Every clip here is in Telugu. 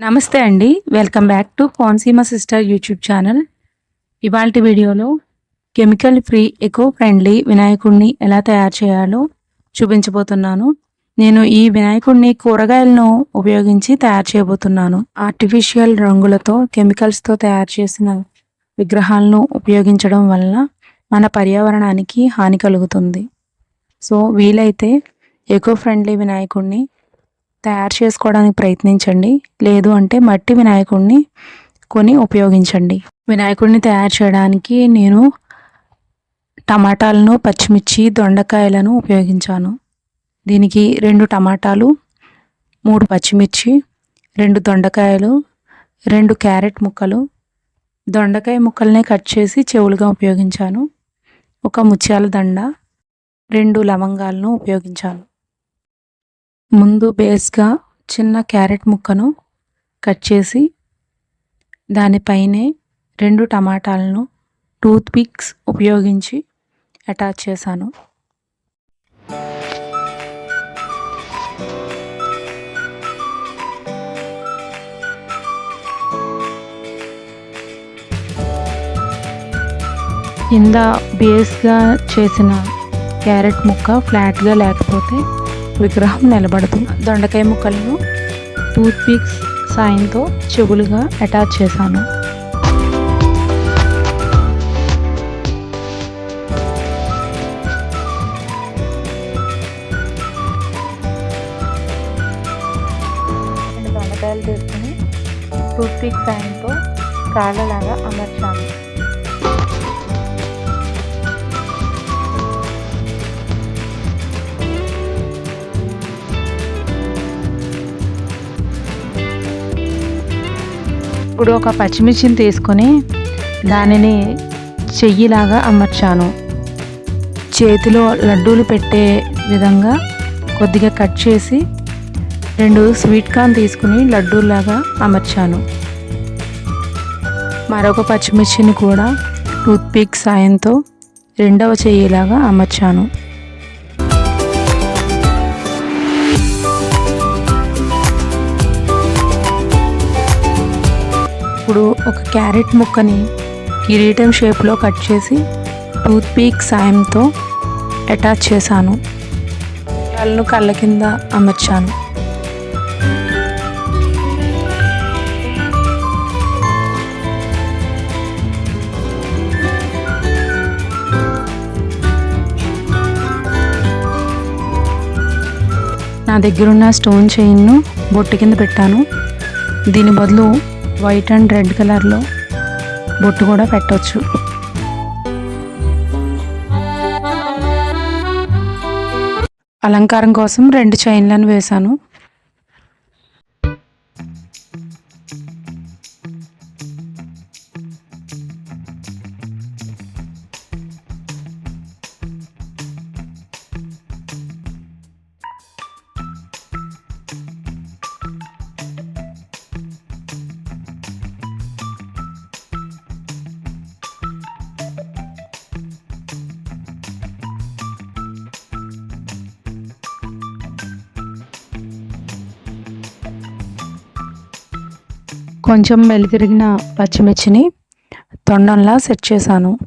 నమస్తే అండి. Welcome back to Konaseema sister YouTube channel ఇవాళ వీడియోలో కెమికల్ ఫ్రీ ఎకో ఫ్రెండ్లీ వినాయకుడిని ఎలా తయారు చేయాలో చూపించబోతున్నాను. నేను ఈ వినాయకుడిని కూరగాయలను ఉపయోగించి తయారు చేయబోతున్నాను. ఆర్టిఫిషియల్ రంగులతో కెమికల్స్తో తయారు చేసిన విగ్రహాలను ఉపయోగించడం వల్ల మన పర్యావరణానికి హాని కలుగుతుంది. సో వీలైతే ఎకో ఫ్రెండ్లీ వినాయకుడిని తయారు చేసుకోవడానికి ప్రయత్నించండి. లేదు అంటే మట్టి వినాయకుడిని కొని ఉపయోగించండి. వినాయకుడిని తయారు చేయడానికి నేను టమాటాలను పచ్చిమిర్చి దొండకాయలను ఉపయోగించాను. దీనికి రెండు టమాటాలు మూడు పచ్చిమిర్చి రెండు దొండకాయలు రెండు క్యారెట్ ముక్కలు. దొండకాయ ముక్కల్ని కట్ చేసి చెవులుగా ఉపయోగించాను. ఒక ముత్యాల దండ రెండు లవంగాలను ఉపయోగించాను. ముందు బేస్గా చిన్న క్యారెట్ ముక్కను కట్ చేసి దానిపైనే రెండు టమాటాలను టూత్ పిక్స్ ఉపయోగించి అటాచ్ చేశాను. కింద బేస్గా చేసిన క్యారెట్ ముక్క ఫ్లాట్గా లేకపోతే విగ్రహం నిలబడుతుంది. దొండకాయ ముక్కలను టూత్ పిక్స్ సాయంతో చెవులుగా అటాచ్ చేశాను. దొండకాయలు తీసుకుని టూత్ పిక్ సాయంతో కాళ్ళలాగా అమర్చాను. ఇప్పుడు ఒక పచ్చిమిర్చిని తీసుకొని దానిని చెయ్యిలాగా అమర్చాను. చేతిలో లడ్డూలు పెట్టే విధంగా కొద్దిగా కట్ చేసి రెండు స్వీట్ కార్న్ తీసుకుని లడ్డూలాగా అమర్చాను. మరొక పచ్చిమిర్చిని కూడా టూత్పిక్ సాయంతో రెండవ చెయ్యిలాగా అమర్చాను. ఇప్పుడు ఒక క్యారెట్ ముక్కని కిరీటం షేప్లో కట్ చేసి టూత్ పీక్ సాయంతో అటాచ్ చేశాను. కళ్ళను కళ్ళ కింద అమర్చాను. నా దగ్గరున్న స్టోన్ చైన్ను బొట్టు కింద పెట్టాను. దీని బదులు వైట్ అండ్ రెడ్ కలర్లో బొట్టు కూడా పెట్టవచ్చు అలంకారం కోసం రెండు చైన్లను వేశాను. కొంచెం మెలితిరిగిన పచ్చిమిర్చిని తొండంలా సెట్ చేశాను.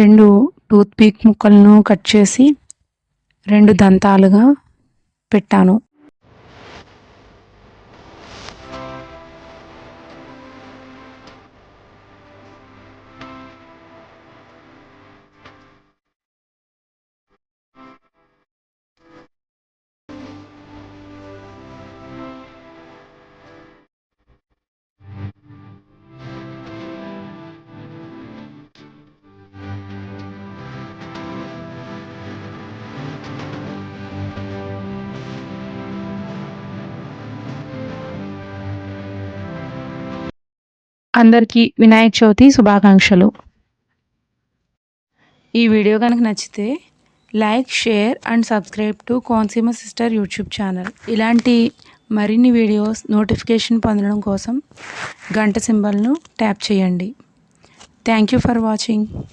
రెండు టూత్ పీక్ ముక్కలను కట్ చేసి రెండు దంతాలుగా పెట్టాను. అందరికీ వినాయక చవితి శుభాకాంక్షలు. ఈ వీడియో కనుక నచ్చితే like share and subscribe to Konaseema sister YouTube channel. ఇలాంటి మరిన్ని వీడియోస్ నోటిఫికేషన్ పొందడం కోసం గంట సింబల్ను ట్యాప్ చేయండి. Thank you for watching.